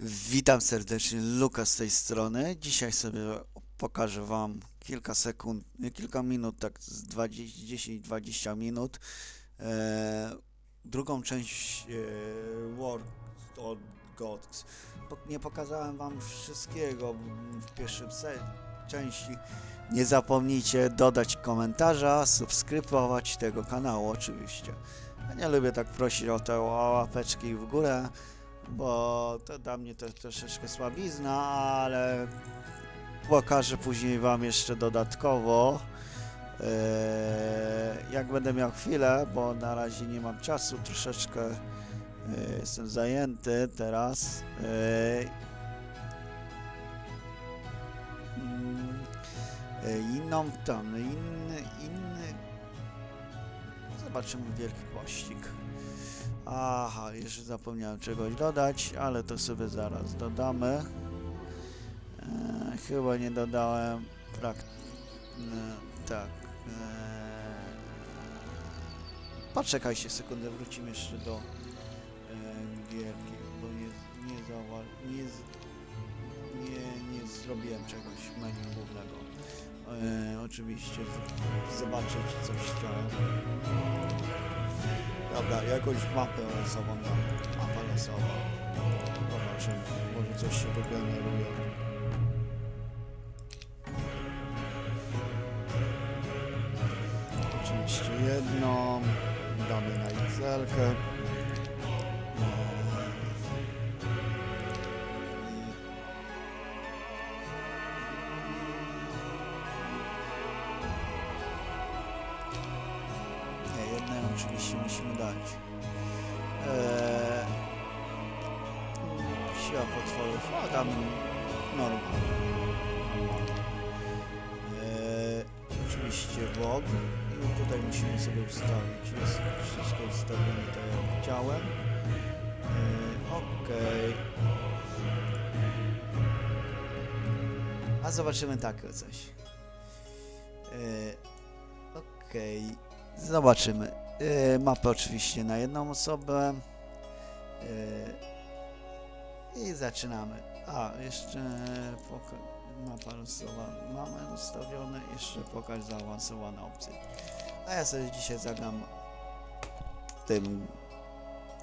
Witam serdecznie, Luka z tej strony. Dzisiaj sobie pokażę Wam kilka sekund, kilka minut, tak z 10-20 minut. E, drugą część e, War Gods. Nie pokazałem Wam wszystkiego w pierwszym części. Nie zapomnijcie dodać komentarza, subskrybować tego kanału oczywiście. Ja nie lubię tak prosić o te łapeczki w górę bo to dla mnie to troszeczkę słabizna, ale pokażę później Wam jeszcze dodatkowo. e, Jak będę miał chwilę, bo na razie nie mam czasu, troszeczkę e, jestem zajęty teraz. e, mm, Inną tam, inny, inny. Zobaczymy wielki pościg. Aha, jeszcze zapomniałem czegoś dodać, ale to sobie zaraz dodamy. E, chyba nie dodałem prak... E, tak. E, poczekajcie sekundę, wrócimy jeszcze do e, gierki, bo nie, nie, nie, nie, nie zrobiłem czegoś menu głównego. E, oczywiście zobaczyć coś chciałem. Dobra, jakąś mapę losową dam. Mapa losowa. Zobaczymy, może coś się wygeneruje. Oczywiście jedną. Damy na Excelkę. Zobaczymy takie coś. Eee, Okej. Zobaczymy. Yy, mapę oczywiście na jedną osobę. Yy, I zaczynamy. A, jeszcze mapa losowa mamy ustawione. Jeszcze pokaż zaawansowane opcje. A ja sobie dzisiaj zagram tym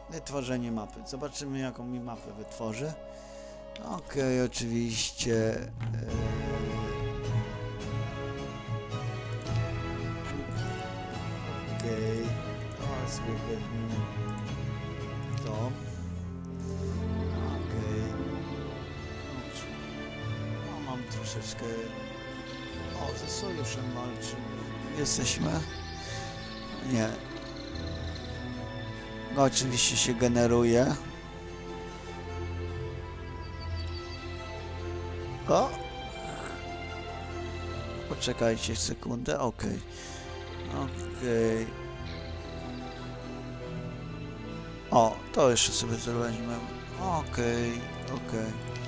wytworzenie mapy. Zobaczymy jaką mi mapę wytworzy. Okej, oczywiście. Yy, Okej. Okay. sobie to. Okej. No, mam troszeczkę... O, ze sojuszem walczy. Jesteśmy? Nie. No, oczywiście się generuje. O! Poczekajcie sekundę, okej. Okej. O, to jeszcze sobie weźmiemy. Okej, okej. Mm.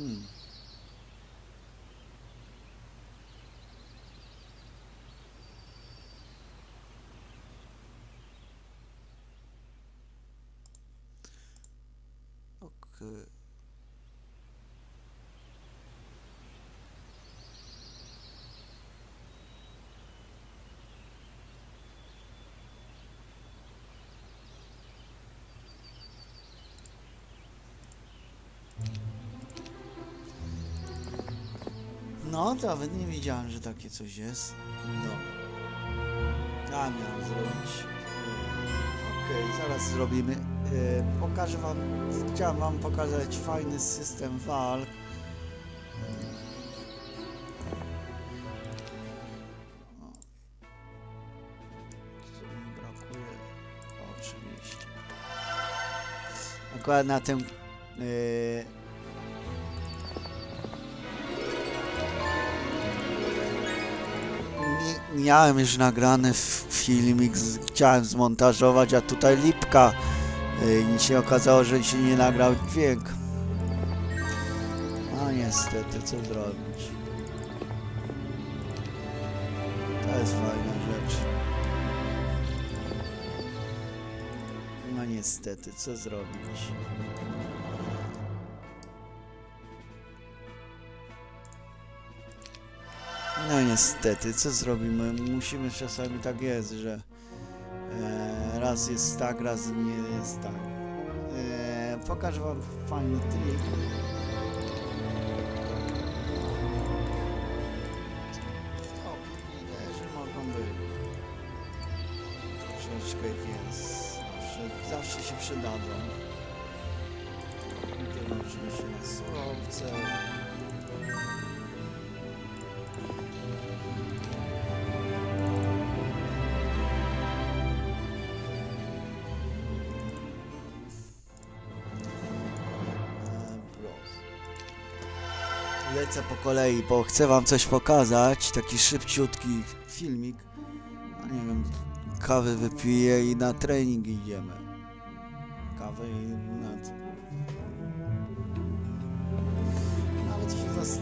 Hmm. Okej. No, nawet nie wiedziałem, że takie coś jest. No. A miałem zrobić. Okej, okay, zaraz zrobimy. Y, pokażę wam, chciałem wam pokazać fajny system walk. No. Oczywiście. Akurat na tym yy, miałem już nagrany filmik, chciałem zmontażować, a tutaj lipka. Yy, i się okazało, że się nie nagrał dźwięk. No niestety, co zrobić? To jest fajna rzecz. No niestety, co zrobić? No niestety, co zrobimy? Musimy czasami tak jest, że e, raz jest tak, raz nie jest tak. E, pokażę wam fajny trik. Lecę po kolei, bo chcę wam coś pokazać. Taki szybciutki filmik. No nie wiem, kawę wypiję i na trening idziemy. Kawę i na... Nawet się zas...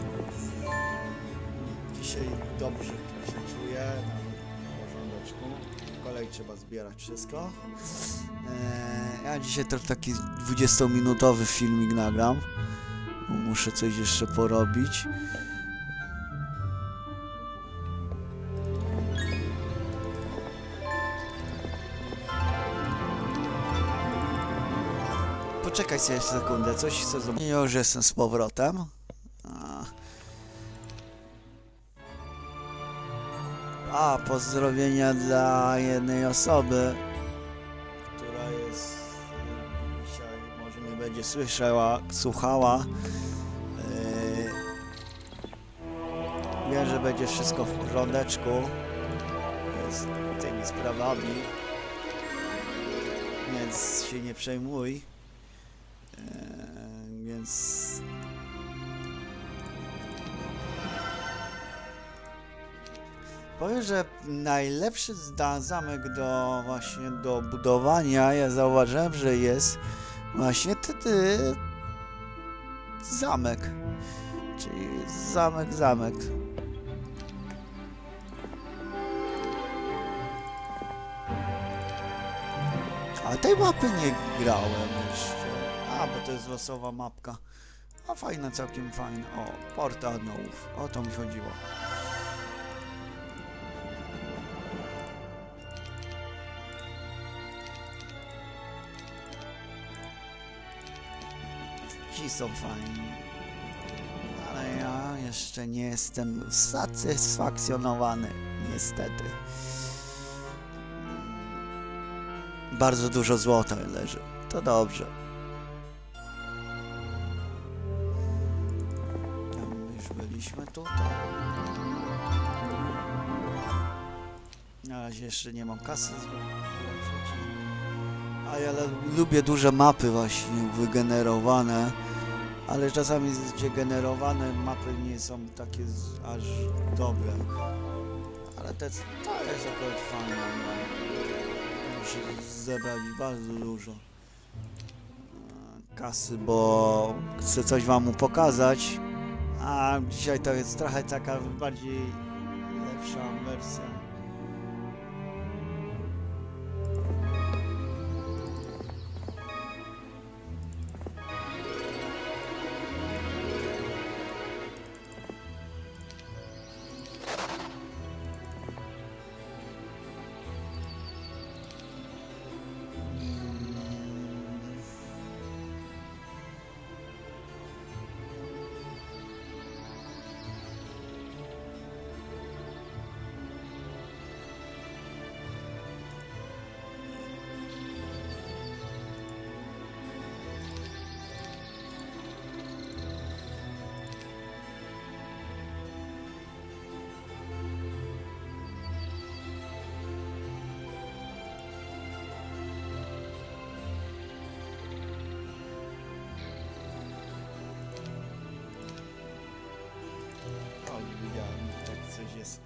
Dzisiaj dobrze się czuję, nawet w porządeczku. Po kolei trzeba zbierać wszystko. Eee, ja dzisiaj to taki 20-minutowy filmik nagram. Muszę coś jeszcze porobić. Poczekaj sobie sekundę, coś chcę zobaczyć. Już jestem z powrotem. A, pozdrowienia dla jednej osoby, słyszała, słuchała. Yy, Wiem, że będzie wszystko w porządeczku z tymi sprawami, więc się nie przejmuj. Yy, Więc Powiem, że najlepszy zamek do właśnie do budowania, ja zauważyłem, że jest właśnie wtedy zamek. Czyli zamek, zamek. A tej mapy nie grałem jeszcze. A, bo to jest losowa mapka. A fajna, całkiem fajna. O, porta Nołów. O to mi chodziło. Są fajni. Ale ja jeszcze nie jestem usatysfakcjonowany, niestety. Bardzo dużo złota leży. To dobrze. Już byliśmy tutaj. Na razie jeszcze nie mam kasy zwiększyć. A ja lubię duże mapy właśnie wygenerowane, ale czasami gdzie generowane mapy nie są takie aż dobre. Ale te, to jest akurat fajne. No. Muszę zebrać bardzo dużo e, kasy, bo chcę coś wam pokazać. A dzisiaj to jest trochę taka bardziej lepsza wersja. nie wiedziałem, że tak coś jest.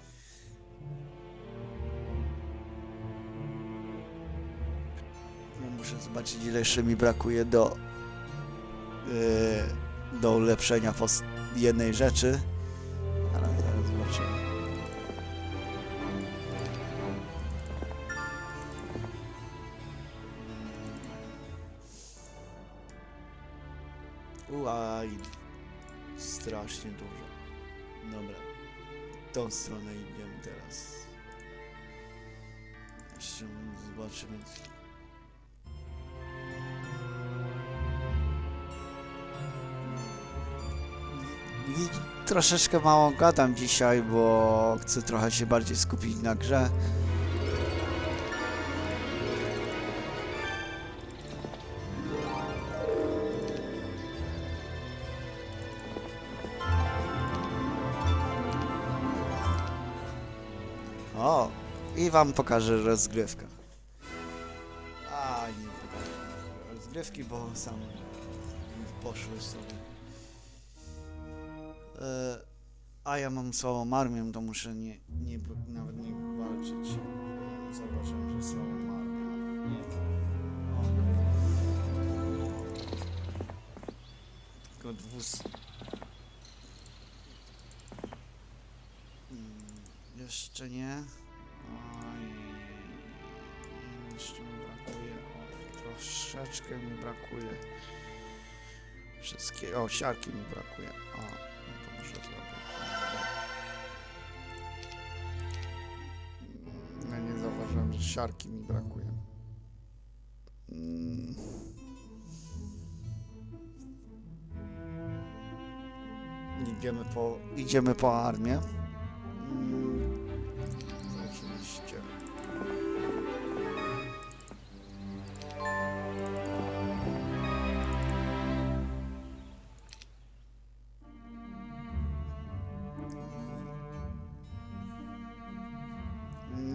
No, muszę zobaczyć, ile jeszcze mi brakuje do, yy, do ulepszenia jednej rzeczy. Troszeczkę mało gadam dzisiaj, bo chcę trochę się bardziej skupić na grze. O, i wam pokażę rozgrywkę. A, nie pokażę rozgrywki, bo sam poszły sobie. E, a ja mam słabą armię, to muszę nie, nie, nawet nie walczyć. Zobaczę, że słabą armię. Okej. Tylko dwus... Mm, Jeszcze nie. Oj, jeszcze mi brakuje. O, troszeczkę mi brakuje. Wszystkie. O, siarki mi brakuje. O, Ja nie zauważyłem, że siarki mi brakuje. Mm. Idziemy po, idziemy po armię.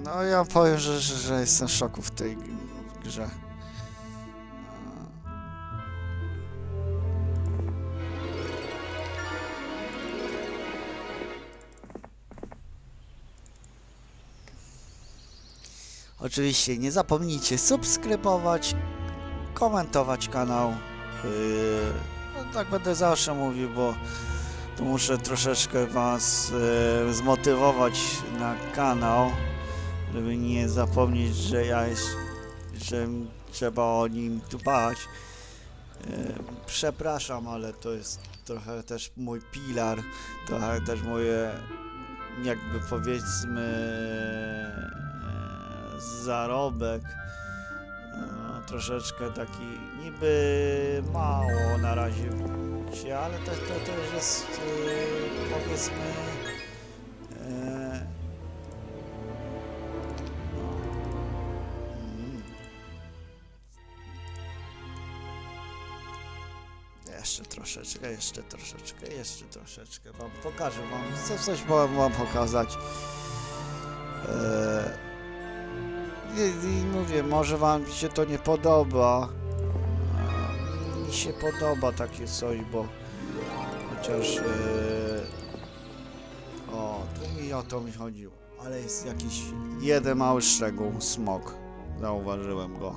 No ja powiem, że, że, że jestem w szoku w tej grze. Oczywiście nie zapomnijcie subskrybować, komentować kanał. Yy, no tak będę zawsze mówił, bo tu muszę troszeczkę Was yy, zmotywować na kanał, żeby nie zapomnieć, że ja jest, że trzeba o nim dbać. Yy, przepraszam, ale to jest trochę też mój pilar, trochę też moje jakby powiedzmy e, zarobek e, troszeczkę taki niby mało na razie ale to, to, już jest e, powiedzmy troszeczkę, jeszcze troszeczkę, jeszcze troszeczkę wam pokażę wam, chcę coś wam, wam pokazać. Eee, i, I mówię, może wam się to nie podoba. A Mi się podoba takie coś, bo chociaż eee, o, tu mi o to mi chodziło. Ale jest jakiś jeden mały szczegół, smok. Zauważyłem go.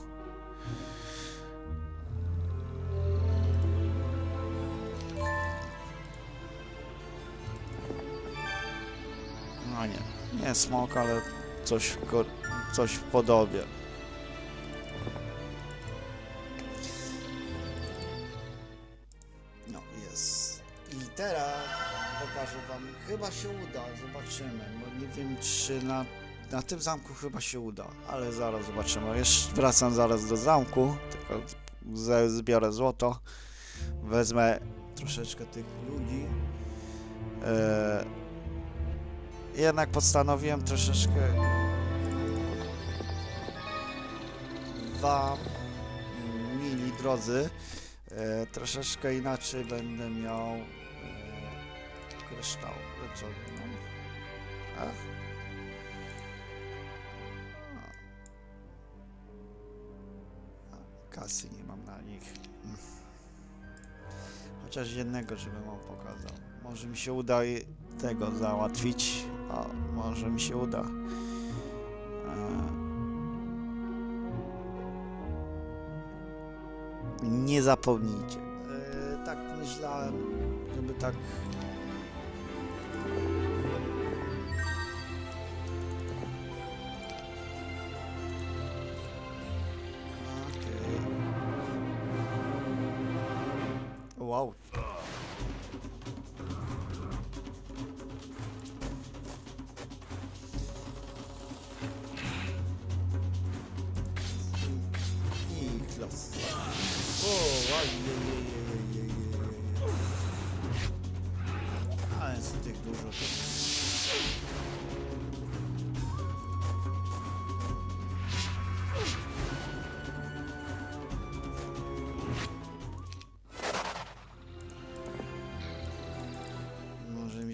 Nie, smok, ale coś coś w podobie. No, jest. I teraz pokażę wam, chyba się uda, zobaczymy, bo nie wiem czy na, na tym zamku chyba się uda, ale zaraz zobaczymy. Jeszcze wracam zaraz do zamku, tylko zbiorę złoto, wezmę troszeczkę tych ludzi. Eee, jednak postanowiłem troszeczkę wam, mili drodzy, e, troszeczkę inaczej będę miał e, kryształ. E, Co. A, Kasy nie mam na nich. Chociaż jednego, żebym wam pokazał. Może mi się uda tego załatwić. O, może mi się uda. E, nie zapomnijcie. E, tak myślałem, żeby tak. Okej. Wow.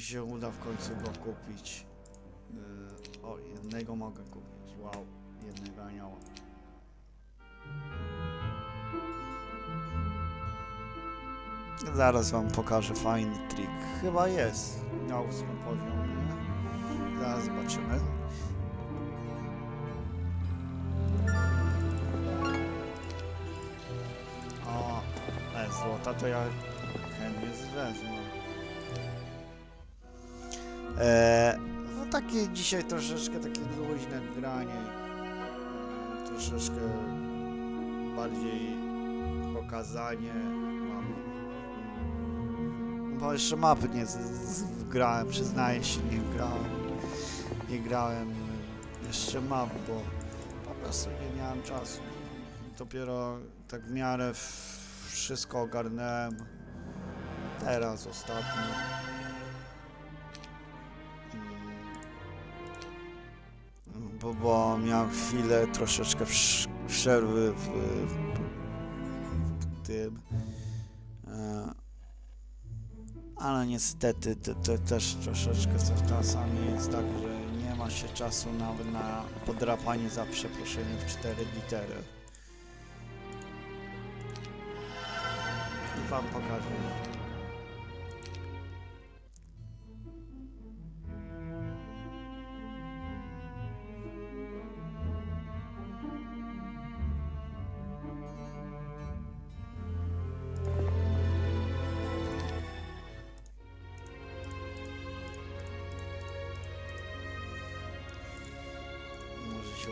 Się uda w końcu go kupić. Yy, o, jednego mogę kupić. Wow, jednego anioła. Zaraz wam pokażę fajny trik. Chyba jest na ósmym poziomie. Zaraz zobaczymy. O, e, złota to ja chętnie wezmę. E, no takie dzisiaj troszeczkę takie luźne granie. Troszeczkę bardziej pokazanie. Mam, bo jeszcze mapy nie z, z, grałem, przyznaję się, nie grałem. Nie grałem jeszcze map, bo po prostu nie miałem czasu. Dopiero tak w miarę wszystko ogarnąłem. Teraz ostatnio. Bo, bo miałem chwilę troszeczkę przerwy w, w, w tym. E, ale niestety to, to też troszeczkę czasami jest tak, że nie ma się czasu nawet na podrapanie za przeproszeniem w cztery litery. I wam pokażę.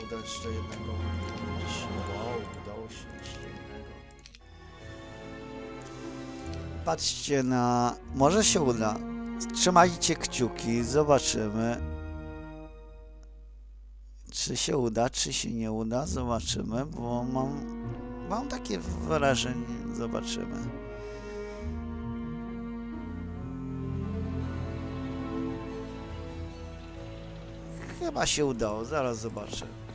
Uda jeszcze jednego. Wow, udało się jeszcze jednego. Patrzcie na... Może się uda. Trzymajcie kciuki, zobaczymy. Czy się uda, czy się nie uda, zobaczymy, bo mam... Mam takie wrażenie, zobaczymy. Chyba się udało, zaraz zobaczę.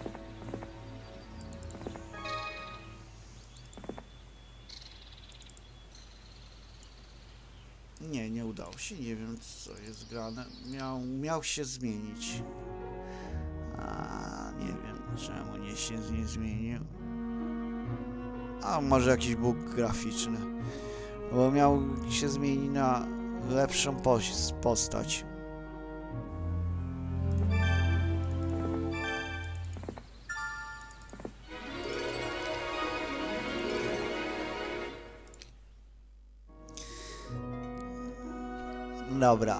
Nie wiem co jest grane. Miał, miał się zmienić. A nie wiem czemu nie się nie zmienił. A może jakiś bóg graficzny. Bo miał się zmienić na lepszą postać. Dobra.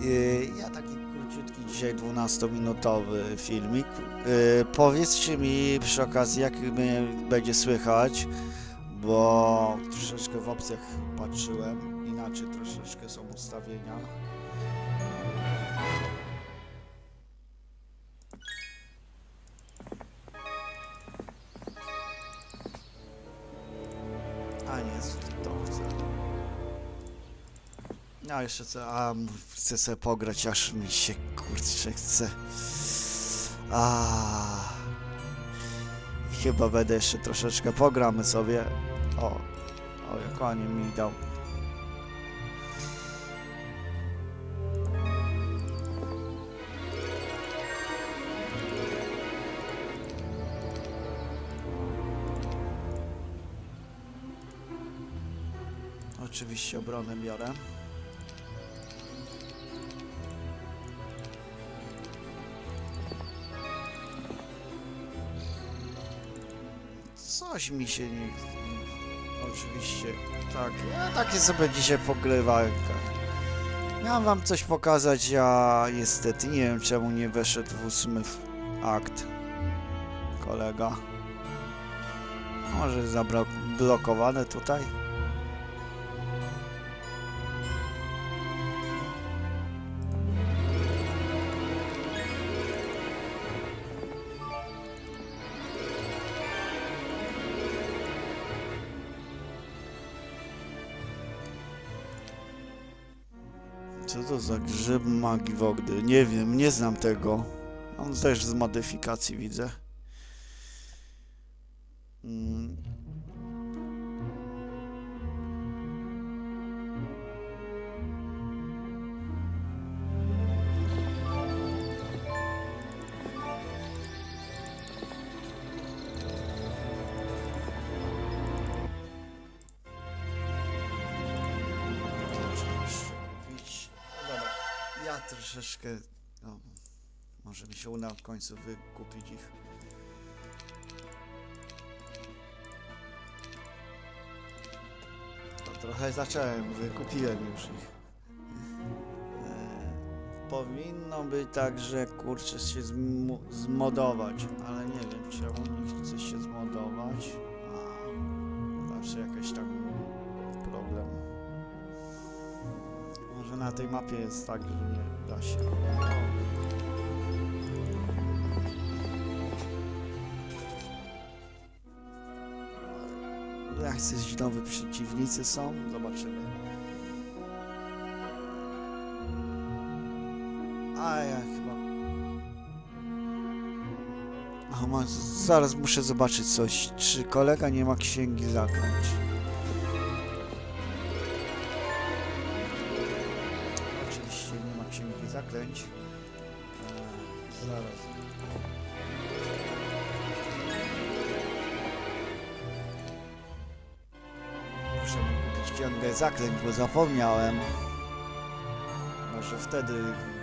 Yy, ja taki króciutki dzisiaj 12-minutowy filmik. Yy, powiedzcie mi przy okazji, jak mnie będzie słychać, bo troszeczkę w opcjach patrzyłem. Inaczej troszeczkę są ustawienia. No jeszcze co, a chcę sobie pograć, aż mi się kurczę chce. A. Chyba będę jeszcze troszeczkę pogramy sobie. O, o jak ładnie mi dał. Oczywiście obronę biorę. Coś mi się nie... oczywiście. Tak, ja takie sobie dzisiaj pogrywalka. Miałem wam coś pokazać, a niestety nie wiem czemu nie weszedł w ósmy akt. Kolega. Może zablokowane tutaj? Za grzyb magii wogdy? Nie wiem, nie znam tego. On też z modyfikacji widzę. Troszeczkę. No, może mi się uda w końcu wykupić ich. To trochę zacząłem, wykupiłem już ich. E, powinno być tak, że kurczę się zmodować, ale nie wiem czemu nie na tej mapie jest tak, że nie da się. Jacyś nowi przeciwnicy są? Zobaczymy. A ja chyba... Ma, zaraz muszę zobaczyć coś. Czy kolega nie ma księgi zaklęć? Zaklęć, bo zapomniałem. Może wtedy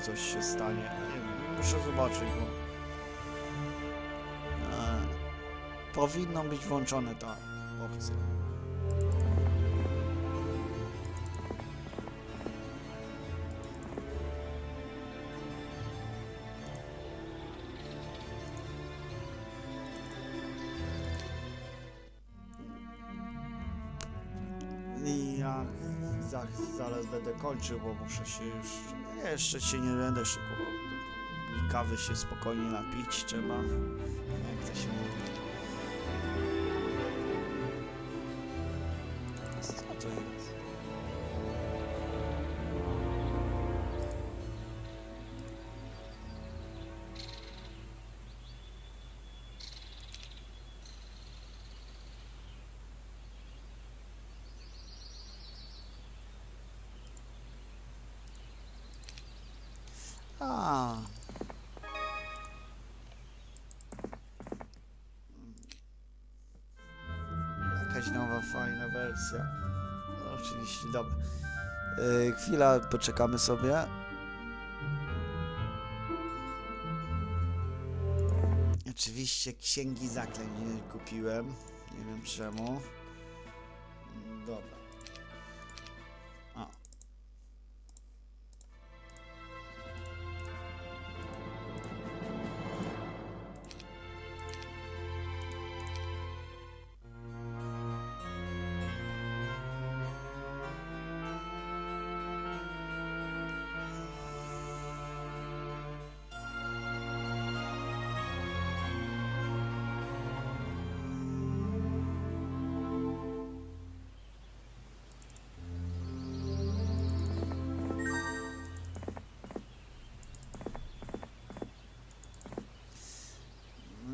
coś się stanie. Nie wiem, muszę zobaczyć, bo... Eee, powinno być włączone ta opcja. Kończył, bo muszę się już. Jeszcze się nie będę szykował. Kawy się spokojnie napić trzeba. Jak to się mówi. Fajna wersja. No, oczywiście, dobra. Yy, chwila, poczekamy sobie. Oczywiście księgi zaklęć nie kupiłem. Nie wiem czemu. Dobra.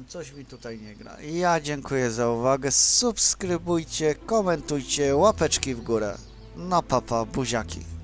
Coś mi tutaj nie gra. Ja dziękuję za uwagę. Subskrybujcie, komentujcie, łapeczki w górę. No papa, buziaki.